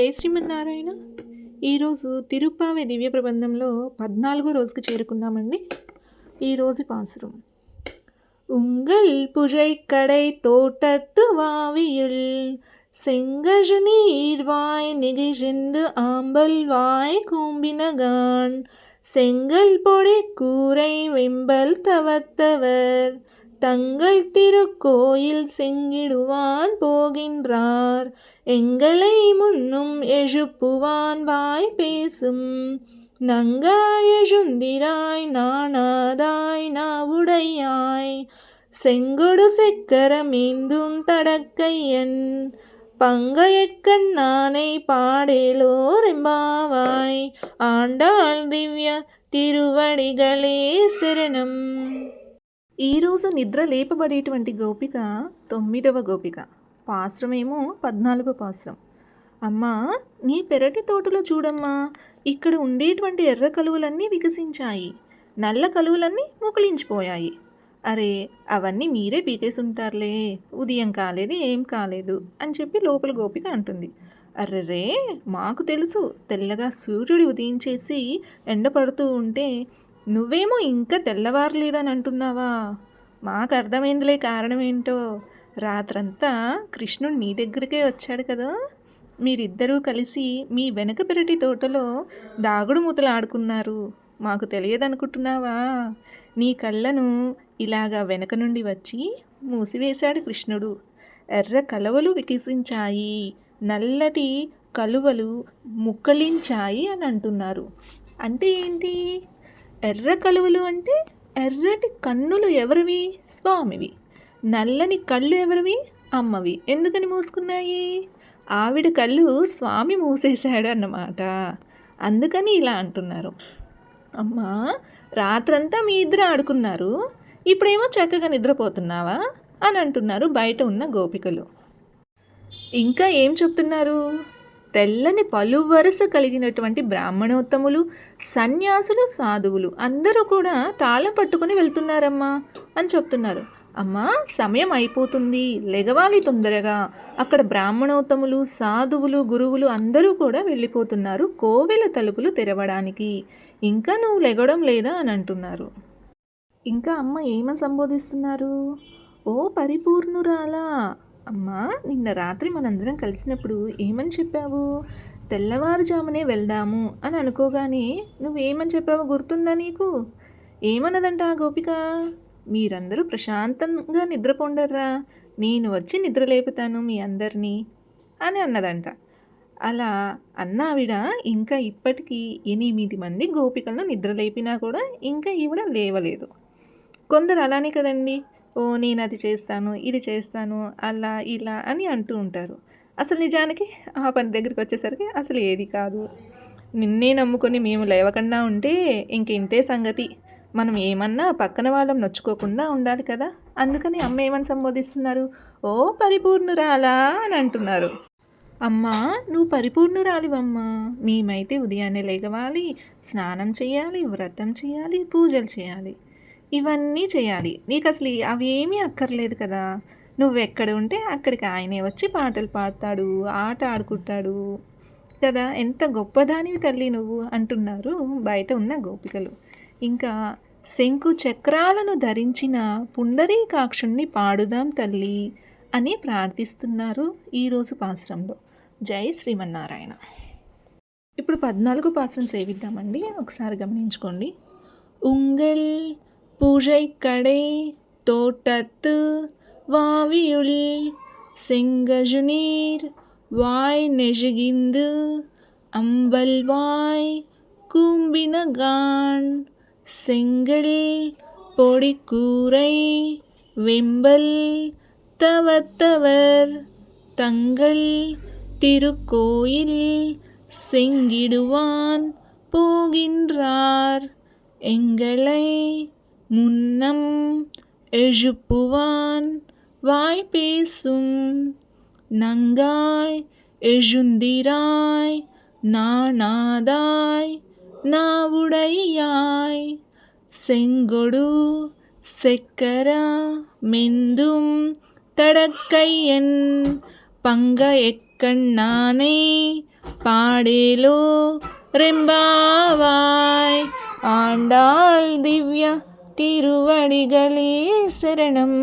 జై శ్రీమన్నారాయణ ఈరోజు తిరుప్పావి దివ్య ప్రబంధంలో పద్నాలుగో రోజుకి చేరుకున్నామండి ఈరోజు పాసురం உங்கள் புழைக்கடை தோட்டத்து வாவியுள் செங்கஜு நீர்வாய் நிகிழ்ந்து ஆம்பல் வாய் கூம்பினகான் செங்கல் பொடி கூரை வெம்பல் தவத்தவர் தங்கள் திருக்கோயில் செங்கிடுவான் போகின்றார். எங்களை முன்னும் எழுப்புவான் வாய் பேசும். நங்காயெழுந்திராய் நாணாதாய் நாவுடையாய். செங்கொடு செக்கரமேந்தும் தடக்கையன். பங்கையக்கண்ணானை பாடேலோரெம்பாவாய் ஆண்டாள் திவ்ய திருவடிகளே சரணம். ఈరోజు నిద్ర లేపబడేటువంటి గోపిక తొమ్మిదవ గోపిక. పాశ్రమేమో పద్నాలుగో పాశ్రం. అమ్మా నీ పెరటి తోటలో చూడమ్మా ఇక్కడ ఉండేటువంటి ఎర్ర కలువలన్నీ వికసించాయి. నల్ల కలువలన్నీ ముకుళించిపోయాయి అరే అవన్నీ మీరే పీకేసుంటారులే. ఉదయం కాలేదు ఏం కాలేదు అని చెప్పి లోపల గోపిక అంటుంది. అర్రరే మాకు తెలుసు తెల్లగా సూర్యుడు ఉదయించేసి ఎండ పడుతూ ఉంటే నువ్వేమో ఇంకా తెల్లవారలేదని అంటున్నావా మాకు అర్థమైందిలే కారణం ఏంటో రాత్రంతా కృష్ణుడు నీ దగ్గరికే వచ్చాడు కదా. మీరిద్దరూ కలిసి మీ వెనక పెరటి తోటలో దాగుడు మూతలాడుకున్నారు. మాకు తెలియదనుకుంటున్నావా? నీ కళ్ళను ఇలాగా వెనక నుండి వచ్చి మూసివేశాడు కృష్ణుడు. ఎర్ర కలవలు వికసించాయి. నల్లటి కలువలు ముక్కలించాయి అని అంటున్నారు అంటే ఏంటి? ఎర్ర కలువలు అంటే ఎర్రటి కన్నులు ఎవరివి? స్వామివి. నల్లని కళ్ళు ఎవరివి? అమ్మవి. ఎందుకని మూసుకున్నాయి? ఆవిడ కళ్ళు స్వామి మూసేశాడు అన్నమాట అందుకని ఇలా అంటున్నారు. అమ్మా రాత్రంతా మీ ఇద్దరు ఆడుకున్నారు. ఇప్పుడేమో చక్కగా నిద్రపోతున్నావా? అని అంటున్నారు బయట ఉన్న గోపికలు. ఇంకా ఏం చెప్తున్నారు? తెల్లని పలు వరుస కలిగినటువంటి బ్రాహ్మణోత్తములు సన్యాసులు సాధువులు. అందరూ కూడా తాళం పట్టుకుని వెళ్తున్నారమ్మా అని చెప్తున్నారు. అమ్మా సమయం అయిపోతుంది. లెగవాలి తొందరగా. అక్కడ బ్రాహ్మణోత్తములు సాధువులు గురువులు అందరూ కూడా వెళ్ళిపోతున్నారు కోవెల తలుపులు తెరవడానికి. ఇంకా నువ్వు లెగడం లేదా అని అంటున్నారు. ఇంకా అమ్మ ఏమని సంబోధిస్తున్నారు? ఓ పరిపూర్ణురాలా! అమ్మా నిన్న రాత్రి మనందరం కలిసినప్పుడు ఏమని చెప్పావు? తెల్లవారుజామునే వెళ్దాము అని అనుకోగానే నువ్వేమని చెప్పావో గుర్తుందా నీకు? ఏమన్నదంట ఆ గోపిక? మీరందరూ ప్రశాంతంగా నిద్రపోండర్రా. నేను వచ్చి నిద్ర లేపుతాను మీ అందరినీ అని అన్నదంట. అలా అన్న ఆవిడ ఇంకా ఇప్పటికీ ఎనిమిది మంది గోపికలను నిద్రలేపినా కూడా ఇంకా ఈవిడ లేవలేదు. కొందరు అలానే కదండి. ఓ నేను అది చేస్తాను ఇది చేస్తాను అలా ఇలా అని అంటూ ఉంటారు. అసలు నిజానికి ఆ పని దగ్గరికి వచ్చేసరికి అసలు ఏది కాదు. నిన్నే నమ్ముకొని మేము లేవకుండా ఉంటే ఇంక ఇంతే సంగతి. మనం ఏమన్నా పక్కన వాళ్ళం నొచ్చుకోకుండా ఉండాలి కదా. అందుకని అమ్మ ఏమని సంబోధిస్తున్నారు? ఓ పరిపూర్ణురాలా అని అంటున్నారు. అమ్మా నువ్వు పరిపూర్ణురాలివమ్మా. మేమైతే ఉదయాన్నే లేగవాలి స్నానం చేయాలి వ్రతం చేయాలి పూజలు చేయాలి. ఇవన్నీ చేయాలి. నీకు అసలు అవి ఏమీ అక్కర్లేదు కదా. నువ్వు ఎక్కడ ఉంటే అక్కడికి ఆయనే వచ్చి పాటలు పాడతాడు ఆట ఆడుకుంటాడు కదా. ఎంత గొప్పదానివి తల్లి నువ్వు అంటున్నారు బయట ఉన్న గోపికలు. ఇంకా శంకు చక్రాలను ధరించిన పుండరీకాక్షుణ్ణి పాడుదాం తల్లి అని ప్రార్థిస్తున్నారు ఈరోజు పాశ్రంలో. జై శ్రీమన్నారాయణ. ఇప్పుడు పద్నాలుగు పాశ్రం సేవిద్దామండి. ఒకసారి గమనించుకోండి. ఉంగల్ பூஜைக்கடை தோட்டத்து வாவியுள் செங்கஜுநீர் வாய் நெழுகிந்து அம்பல்வாய் கூம்பினகான் செங்கல் பொடிக்கூரை வெம்பல் தவத்தவர் தங்கள் திருக்கோயில் செங்கிடுவான் போகின்றார் எங்களை முன்னம் எழுப்புவான் வாய் பேசும். நங்காய் எழுந்திராய் நாணாதாய் நாவுடையாய். செங்கொடு செக்கரா மெந்தும் தடக்கையன் பங்க எக்கண்ணானே பாடேலோ ரெம்பாவாய். ஆண்டாள் திவ்யா திருவடிகளே சரணம்.